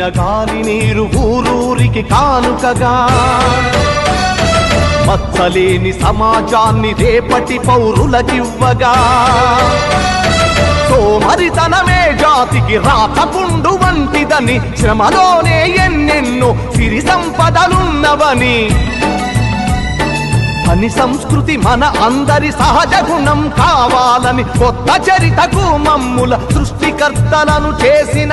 స్వచ్ఛమైన గాలి నీరు ఊరూరికి కానుకగా. మచ్చలేని సమాజాన్ని రేపటి పౌరులకివ్వగా. సోమరితనమే జాతికి రాతపుండు వంటిదని శ్రమలోనే ఎన్నెన్నో సిరి సంపదలున్నవని. అని సంస్కృతి మన అందరి సహజ గుణం కావాలని కొత్త చరితకు మమ్ముల సృష్టికర్తలను చేసిన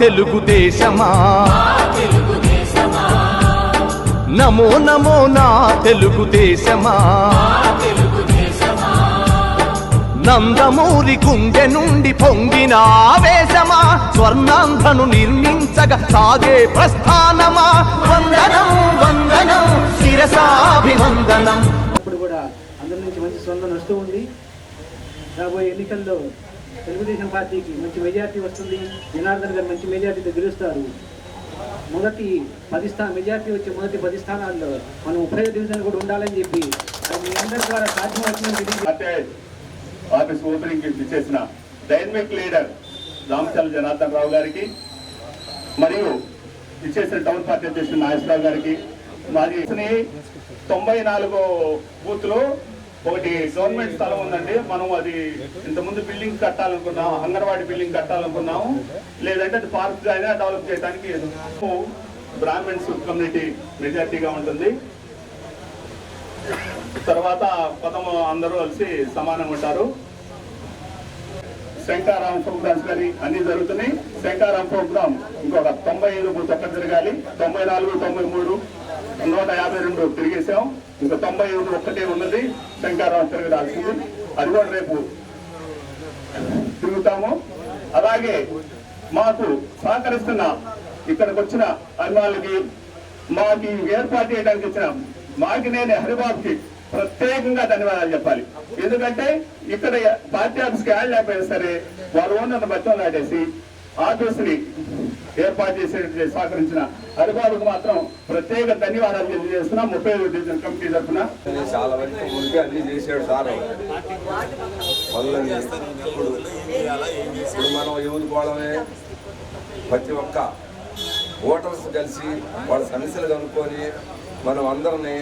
తెలుగుదేశమా? నమో నమో నా తెలుగుదేశమా? నందమూరి గుండె నుండి పొంగిన ఆవేశమా? స్వర్ణాంధను నిర్మించగ సాగే ప్రస్థానమా? వందనం వందనం శిరసాభివందనం. ఇప్పుడు కూడా అందరి నుంచి మంచి స్పందన వస్తూ ఉంది. రాబోయే ఎన్నికల్లో తెలుగుదేశం పార్టీకి మంచి మెజార్టీ వస్తుంది జనార్దన్ గారు మంచి మెజార్టీతో గెలుస్తారు మొదటి పది స్థా మెజార్టీ వచ్చే మొదటి పది స్థానాల్లో మనం ముప్పై డివిజన్ కూడా ఉండాలని చెప్పి అది మీ అందరి ద్వారా సాధ్యమవుతుందని తెలియజేస్తున్నాను. ఆఫీస్ ఓపెనింగ్ ఇచ్చేసిన డైనమిక్ లీడర్ రామచంద్ర జనార్దన్ రావు గారికి మరియు ఇచ్చేసిన టౌన్ పార్టీ అధ్యక్షుడు నాగేశ్వరరావు గారికి మాది తొంభై నాలుగో బూత్లో ఒకటి గవర్నమెంట్ స్థలం ఉందండి. మనం అది ఇంతకుముందు బిల్డింగ్ కట్టాలనుకున్నాం అంగన్వాడీ బిల్డింగ్ కట్టాలనుకున్నాము. లేదంటే అది పార్క్ అయినా డెవలప్ చేయడానికి బ్రాహ్మణ్స్ కమ్యూనిటీ మెజార్టీగా ఉంటుంది. తర్వాత పదము అందరూ కలిసి సమానంగా ఉంటారు. శంకారాం ప్రోగ్రామ్స్ కానీ అన్ని జరుగుతున్నాయి. శంకారాం ప్రోగ్రామ్ ఇంకొక తొంభై ఐదు బూత్ ఒక్కటి జరగాలి. తొంభై నాలుగు తొంభై మూడు నూట యాభై రెండు తిరిగేసాం ఇంకా తొంభై ఏడు ఒక్కటే ఉన్నది. శంకారం తిరగడాల్సింది అది కూడా రేపు తిరుగుతాము. అలాగే మాకు సహకరిస్తున్న ఇక్కడికి వచ్చిన అభిమానులకి మాకు ఈ ఏర్పాటు చేయడానికి వచ్చిన మాకినేని హరిబాబుకి ప్రత్యేకంగా ధన్యవాదాలు చెప్పాలి. ఎందుకంటే ఇక్కడ పార్టీ ఆఫీస్కి యాడ్ లేకపోయినా సరే వారు ఓనర్ బచ్చం లాడేసి ఆఫీస్ని ఏర్పాటు చేసే సహకరించిన హరిబాబుకు మాత్రం ప్రత్యేక ధన్యవాదాలు తెలియజేస్తున్నాం. ముప్పై ఐదు డివిజన్ కమిటీ తరఫున. చాలా వరకు ముందుగా అన్ని చేసాడు సార్. పనులన్నీ ఇప్పుడు ఇప్పుడు మనం పోవడమే ప్రతి ఒక్క ఓటర్స్ కలిసి వాళ్ళ సమస్యలు కనుక్కొని మనం అందరినీ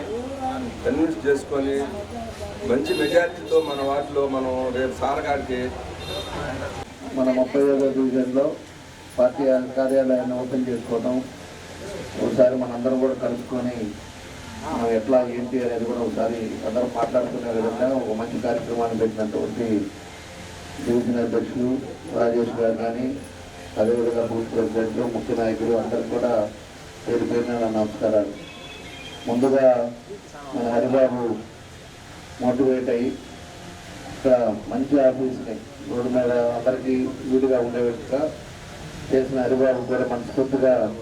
కన్విన్స్ చేసుకొని మంచి మెజారిటీతో మన వాటిలో మనం రేపు సార్ గారికి మన ముప్పై ఐదో డివిజన్లో పార్టీ కార్యాలయాన్ని ఓపెన్ చేసుకోవడం ఒకసారి మనందరం కూడా కలుసుకొని మనం ఎట్లా ఏంటి అనేది కూడా ఒకసారి అందరం మాట్లాడుకునే విధంగా ఒక మంచి కార్యక్రమాన్ని పెట్టినటువంటి డివిజన్ అధ్యక్షులు రాజేష్ గారు కానీ అదేవిధంగా బూత్ ప్రెసిడెంట్లు ముఖ్య నాయకులు అందరు కూడా పేరు పేరున నమస్కారాలు. ముందుగా మన హరిబాబు మోటివేట్ అయ్యి ఒక మంచి ఆఫీస్ని రోడ్డు మీద అందరికీ వీలుగా ఉండేట్టుగా చేసిన హరిబాబు కూడా మనస్ఫూర్తిగా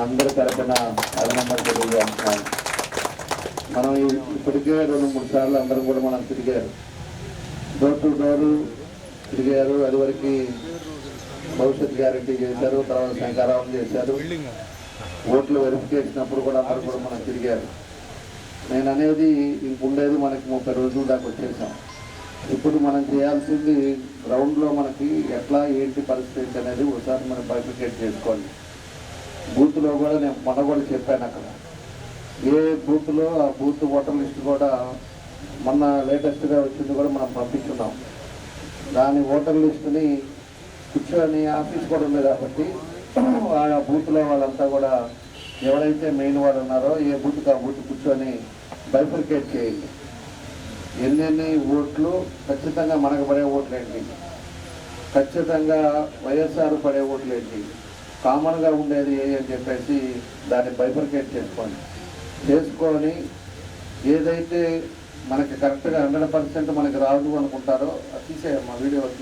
అందరి తరఫున అభినందన తెలియజేస్తున్నాను. మనం ఇప్పటికే రెండు మూడు సార్లు అందరం కూడా మనం తిరిగారు. డోర్ టు డోర్ తిరిగారు. అది వరకు భవిష్యత్ గ్యారంటీ చేశారు. తర్వాత శంకారావం చేశారు. ఓట్లు వెరిఫికేషన్ అప్పుడు కూడా అందరూ కూడా మనం తిరిగారు. నేను అనేది ఇంకుండేది మనకి ముప్పై రోజుల దాకా వచ్చేసాం. ఇప్పుడు మనం చేయాల్సింది గ్రౌండ్లో మనకి ఎట్లా ఏంటి పరిస్థితి అనేది ఒకసారి మనం బైఫికేట్ చేసుకోవాలి బూత్లో కూడా నేను మొన్న కూడా చెప్పాను అక్కడ. ఏ బూత్లో ఆ బూత్ ఓటర్ లిస్ట్ కూడా మొన్న లేటెస్ట్గా వచ్చింది కూడా మనం పంపించున్నాం దాని ఓటర్ లిస్టుని కూర్చొని ఆఫీస్ కూడా ఉంది కాబట్టి ఆ బూత్లో వాళ్ళంతా కూడా ఎవరైతే మెయిన్ వాళ్ళు ఉన్నారో ఏ బూత్కి ఆ బూత్ కూర్చొని బైఫికేట్ చేయండి. ఎన్నెన్ని ఓట్లు ఖచ్చితంగా మనకు పడే ఓట్లు ఏంటి ఖచ్చితంగా వైఎస్ఆర్ పడే ఓట్లు ఏంటి కామన్గా ఉండేది ఏ అని చెప్పేసి దాన్ని బైఫర్కేట్ చేసుకోండి. చేసుకొని ఏదైతే మనకి కరెక్ట్గా హండ్రెడ్ పర్సెంట్ మనకి రాదు అనుకుంటారో అది తీసేయమ్మా వీడియో